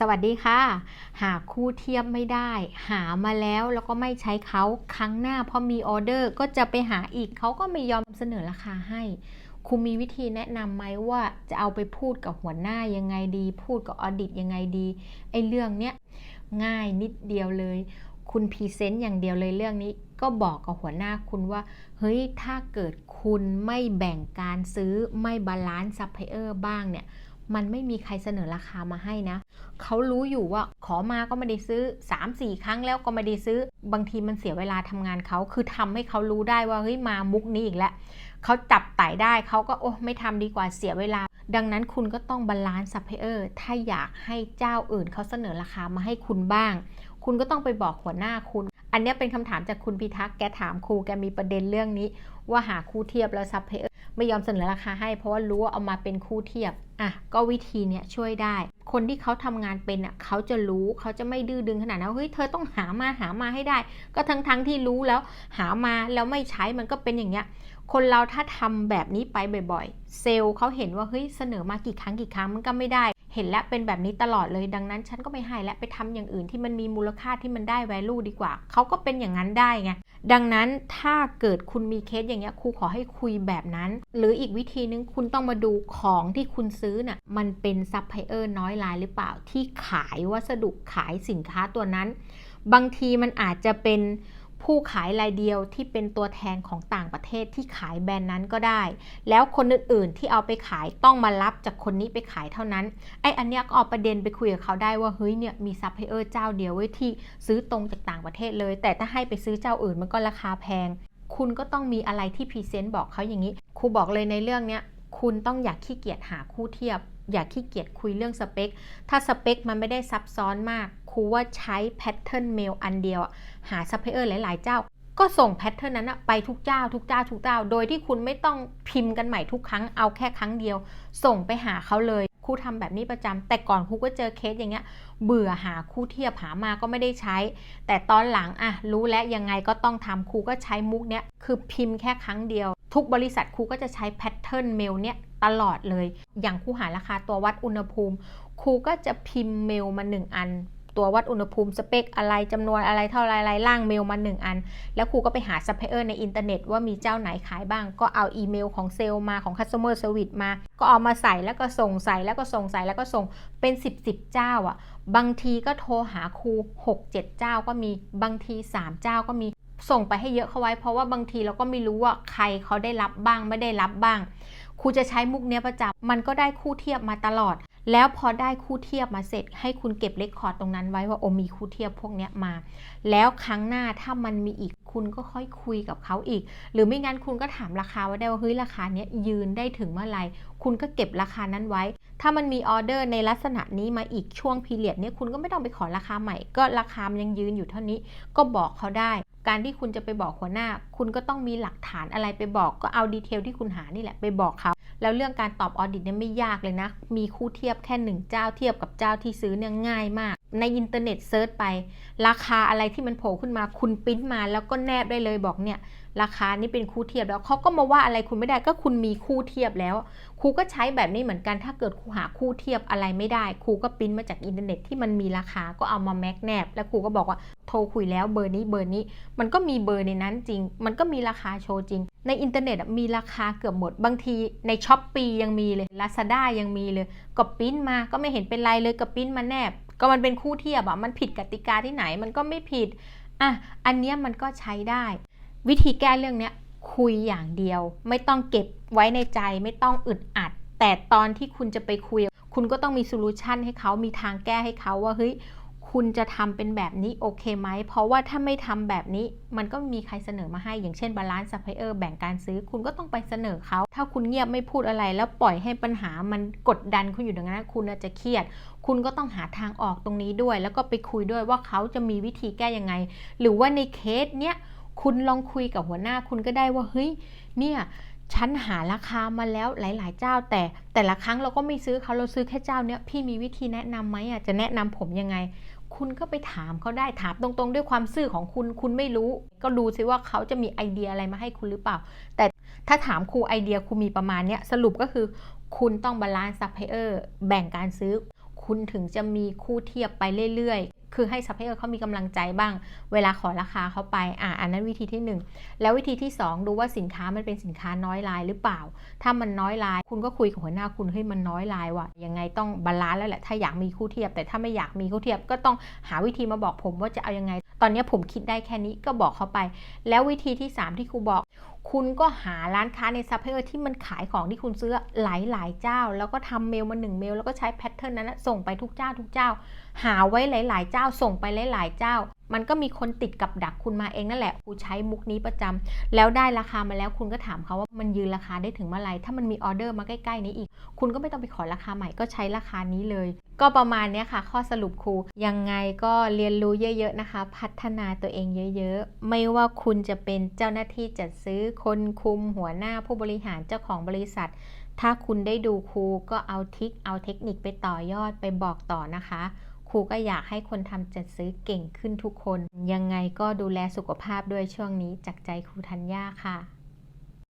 สวัสดีค่ะ หาคู่เทียบไม่ได้ หามาแล้วแล้วก็ไม่ใช้เขาครั้งหน้าพอมีออเดอร์ก็จะไปหาอีกเขาก็ไม่ยอมเสนอราคาให้ครูมีวิธีแนะนำไหมว่าจะเอาไปพูดกับหัวหน้ายังไงดี พูดกับออดิตยังไงดีไอ้เรื่องเนี้ยง่ายนิดเดียวเลย คุณพรีเซนต์อย่างเดียวเลยเรื่องนี้ก็บอกกับหัวหน้าคุณว่า เฮ้ยถ้าเกิดคุณไม่แบ่งการซื้อไม่บาลานซ์ซัพพลายเออร์บ้างเนี่ย มันไม่มีใครเสนอราคามาให้นะ เขารู้อยู่ว่าขอมาก็ไม่ได้ซื้อ 3-4 ครั้งแล้วก็ไม่ได้ซื้อ บางทีมันเสียเวลาทำงานเขา คือทำให้เขารู้ได้ว่าเฮ้ยมามุกนี้อีกแล้วเขาจับไต่ได้เขาก็โอ้ไม่ทำดีกว่าเสียเวลา ดังนั้นคุณก็ต้องบาลานซ์ซัพพลายเออร์ถ้าอยากให้เจ้าอื่นเขาเสนอราคามาให้คุณบ้าง คุณก็ต้องไปบอกหัวหน้าคุณ อันนี้เป็นคำถามจากคุณพิทักษ์แกถามครูแกมีประเด็นเรื่องนี้ ว่าหาคู่เทียบแล้วซัพพลายเออร์ ไม่ยอมเสนอราคาให้ เพราะว่ารู้ว่าเอามาเป็นคู่เทียบอะก็วิธีเนี้ยช่วยได้ คนที่เขาทำงานเป็นอะเขาจะรู้เขาจะไม่ดื้อดึงขนาดนั้นเฮ้ยเธอต้องหามาหามาให้ได้ ก็ทั้งทั้งที่รู้แล้วหามาแล้วไม่ใช้มันก็เป็นอย่างเงี้ยคนเราถ้าทำแบบนี้ไปบ่อย ๆ เซลล์เขาเห็นว่าเฮ้ยเสนอมากี่ครั้งกี่ครั้งมันก็ไม่ได้ เห็นแล้วเป็นแบบนี้ตลอดเลยดังนั้น ฉันก็ไม่ให้และไปทำอย่างอื่นที่มันมีมูลค่าที่มันได้ value ดีกว่า เขาก็เป็นอย่างนั้นได้ไงดังนั้นถ้าเกิดคุณมีเคสอย่างเงี้ยครูขอให้คุยแบบนั้น หรืออีกวิธีนึงคุณต้องมาดูของที่คุณซื้อน่ะมันเป็นซัพพลายเออร์น้อยรายหรือเปล่าที่ขายวัสดุขายสินค้าตัวนั้น บางทีมันอาจจะเป็น ผู้ขายรายเดียวที่เป็นตัวแทนของต่างประเทศที่ขายแบรนด์นั้นก็ได้ แล้วคนอื่นๆที่เอาไปขายต้องมารับจากคนนี้ไปขายเท่านั้น ไอ้อันเนี้ยก็เอาประเด็นไปคุยกับเขาได้ว่าเฮ้ยเนี่ยมีซัพพลายเออร์เจ้าเดียวไว้ยที่ซื้อตรงจากต่างประเทศเลย แต่ถ้าให้ไปซื้อเจ้าอื่นมันก็ราคาแพง คุณก็ต้องมีอะไรที่พรีเซนต์บอกเขาอย่างนี้ ครูบอกเลยในเรื่องเนี้ยคุณต้องอยากขี้เกียจหาคู่เทียบ อย่าขี้เกียจคุยเรื่องสเปค ถ้าสเปคมันไม่ได้ซับซ้อนมาก ครูว่าใช้แพทเทิร์นเมลอันเดียวอะหาซัพพลายเออร์หลายๆ เจ้า ก็ส่งแพทเทิร์นนั้นอะไปทุกเจ้า ทุกเจ้า ทุกเจ้า โดยที่คุณไม่ต้องพิมพ์กันใหม่ทุกครั้ง เอาแค่ครั้งเดียว ส่งไปหาเขาเลย ครูทำแบบนี้ประจำแต่ก่อนครูก็เจอเคสอย่างเงี้ย เบื่อหาคู่เทียบหามาก็ไม่ได้ใช้ แต่ตอนหลังอะรู้แล้วยังไงก็ต้องทำครูก็ใช้มุกเนี้ย คือพิมพ์แค่ครั้งเดียว ทุกบริษัทครูก็จะใช้แพทเทิร์นเมลเนี้ยตลอดเลย อย่างครูหาราคาตัววัดอุณหภูมิ ครูก็จะพิมพ์เมลมา 1 อัน ตัววัดอุณหภูมิสเปคอะไรจำนวนอะไรเท่าไรไรล่างเมลมา 1 อัน แล้วครูก็ไปหาซัพพลายเออร์ในอินเทอร์เน็ตว่ามีเจ้าไหนขายบ้าง ก็เอาอีเมลของเซลล์มาของ Customer Service มา ก็เอามาใส่แล้วก็ส่งใส่แล้วก็ส่งใส่แล้วก็ส่งเป็น 10 10 เจ้าอะ บางทีก็โทรหาครู 6 7 เจ้าก็มี บางที 3 เจ้าก็มี ส่งไปให้เยอะเข้าไว้ เพราะว่าบางทีเราก็ไม่รู้ว่าใครเขาได้รับบ้างไม่ได้รับบ้างครูจะใช้มุกเนี้ยประจำมันก็ได้คู่เทียบมาตลอด แล้วพอได้คู่เทียบมาเสร็จ ให้คุณเก็บเลคคอร์ดตรงนั้นไว้ว่าโอมีคู่เทียบพวกเนี้ยมา แล้วครั้งหน้าถ้ามันมีอีก คุณก็ค่อยคุยกับเขาอีก หรือไม่งั้นคุณก็ถามราคาไว้ได้ว่าเฮ้ยราคาเนี้ยยืนได้ถึงเมื่อไหร่คุณก็เก็บราคานั้นไว้ ถ้ามันมีออเดอร์ในลักษณะนี้มาอีกช่วงพีเรียดเนี้ยคุณก็ไม่ต้องไปขอราคาใหม่ ก็ราคามันยังยืนอยู่เท่านี้ก็บอกเขาได้ การที่คุณจะไปบอกหัวหน้า คุณก็ต้องมีหลักฐานอะไรไปบอกก็เอาดีเทลที่คุณหานี่แหละไปบอกเขาแล้วเรื่องการตอบออดิตเนี่ยไม่ยากเลยนะ มีคู่เทียบแค่หนึ่งเจ้าเทียบกับเจ้าที่ซื้อเนี่ยง่ายมาก ในอินเทอร์เน็ตเซิร์ชไป ราคาอะไรที่มันโผล่ขึ้นมาคุณปริ้นมาแล้วก็แนบได้เลยบอกเนี่ยราคานี้เป็นคู่เทียบแล้วเขาก็มาว่าอะไรคุณไม่ได้ก็คุณมีคู่เทียบแล้วครูก็ใช้แบบนี้เหมือนกันถ้าเกิดครูหาคู่เทียบอะไรไม่ได้ครูก็ปริ้นมาจากอินเทอร์เน็ตที่มันมีราคาก็เอามาแมกแนบ แล้วครูก็บอกว่าโทรคุยแล้วเบอร์นี้เบอร์นี้ มันก็มีเบอร์ในนั้นจริง มันก็มีราคาโชว์จริง ในอินเทอร์เน็ตมีราคาเกือบหมดบางทีในช้อปปียังมีเลย Lazada ยังมีเลยก็ปริ้นมาก็ไม่เห็นเป็นไรเลยก็ปริ้นมาแนบ ก็มันเป็นคู่เทียบอะมันผิดกติกาที่ไหนมันก็ไม่ผิดอะอันเนี้ยมันก็ใช้ได้ วิธีแก้เรื่องเนี้ยคุยอย่างเดียว ไม่ต้องเก็บไว้ในใจไม่ต้องอึดอัด แต่ตอนที่คุณจะไปคุย คุณก็ต้องมีโซลูชันให้เขามีทางแก้ให้เขาว่าเฮ้ย คุณจะทำเป็นแบบนี้โอเคไหม เพราะว่าถ้าไม่ทำแบบนี้ มันก็มีใครเสนอมาให้ อย่างเช่นบาลานซ์ซัพพลายเออร์แบ่งการซื้อ คุณก็ต้องไปเสนอเขา ถ้าคุณเงียบไม่พูดอะไร แล้วปล่อยให้ปัญหามันกดดันคุณอยู่อย่างนั้น คุณอาจจะเครียด คุณก็ต้องหาทางออกตรงนี้ด้วย แล้วก็ไปคุยด้วยว่าเขาจะมีวิธีแก้ยังไง หรือว่าในเคสเนี้ย คุณลองคุยกับหัวหน้าคุณก็ได้ว่า เฮ้ย เนี่ยฉันหาราคามาแล้วหลาย ๆ เจ้า แต่แต่ละครั้งเราก็ไม่ซื้อเขาเราซื้อแค่เจ้าเนี้ยพี่มีวิธีแนะนำไหมอะจะแนะนำผมยังไง คุณก็ไปถามเขาได้ถามตรงๆ ด้วยความซื่อของคุณ คุณไม่รู้ ก็ดูซิว่าเขาจะมีไอเดียอะไรมาให้คุณหรือเปล่า แต่ถ้าถามครูไอเดียครูมีประมาณเนี้ยสรุปก็คือ คุณต้องบาลานซ์ซัพพลายเออร์แบ่งการซื้อ คุณถึงจะมีคู่เทียบไปเรื่อย คือให้ซัพพลายเออร์เขามีกำลังใจบ้าง เวลาขอราคาเขาไปอะอันนั้นวิธีที่หนึ่งแล้ววิธีที่สองดูว่าสินค้ามันเป็นสินค้าน้อยลายหรือเปล่า ถ้ามันน้อยลาย คุณก็คุยกับหัวหน้าคุณเฮ้ยมันน้อยลายว่ะยังไงต้องบาลานซ์แล้วแหละถ้าอยากมีคู่เทียบ แต่ถ้าไม่อยากมีคู่เทียบก็ต้องหาวิธีมาบอกผมว่าจะเอายังไง ตอนนี้ผมคิดได้แค่นี้ก็บอกเขาไป แล้ววิธีที่ 3 ที่ครูบอก คุณก็หาร้านค้าในซัพพลายเออร์ที่มันขายของที่คุณซื้อหลายหลายเจ้า แล้วก็ทำเมลมาหนึ่งเมลแล้วก็ใช้แพทเทิร์นนั้นส่งไปทุกเจ้าทุกเจ้า หาไว้หลาย ๆ เจ้าส่งไปหลาย ๆ เจ้า มันก็มีคนติดกับดักคุณมาเองนั่นแหละครูใช้มุกนี้ประจำแล้วได้ราคามาแล้วคุณก็ถามเขาว่ามันยืนราคาได้ถึงเมื่อไหร่ถ้ามันมีออเดอร์มาใกล้ ๆ นี้อีก คุณก็ไม่ต้องไปขอราคาใหม่ก็ใช้ราคานี้เลย ก็ประมาณนี้ค่ะ ข้อสรุปครูยังไงก็เรียนรู้เยอะ ๆนะคะ พัฒนาตัวเองเยอะ ๆ ไม่ว่าคุณจะเป็นเจ้าหน้าที่จัดซื้อคนคุมหัวหน้าผู้บริหารเจ้าของบริษัท ถ้าคุณได้ดูครูก็เอาทิคเอาเทคนิคไปต่อยอดไปบอกต่อนะคะ ครูก็อยากให้คนทำจัดซื้อเก่งขึ้นทุกคน ยังไงก็ดูแลสุขภาพด้วยช่วงนี้จากใจครูธัญญาค่ะ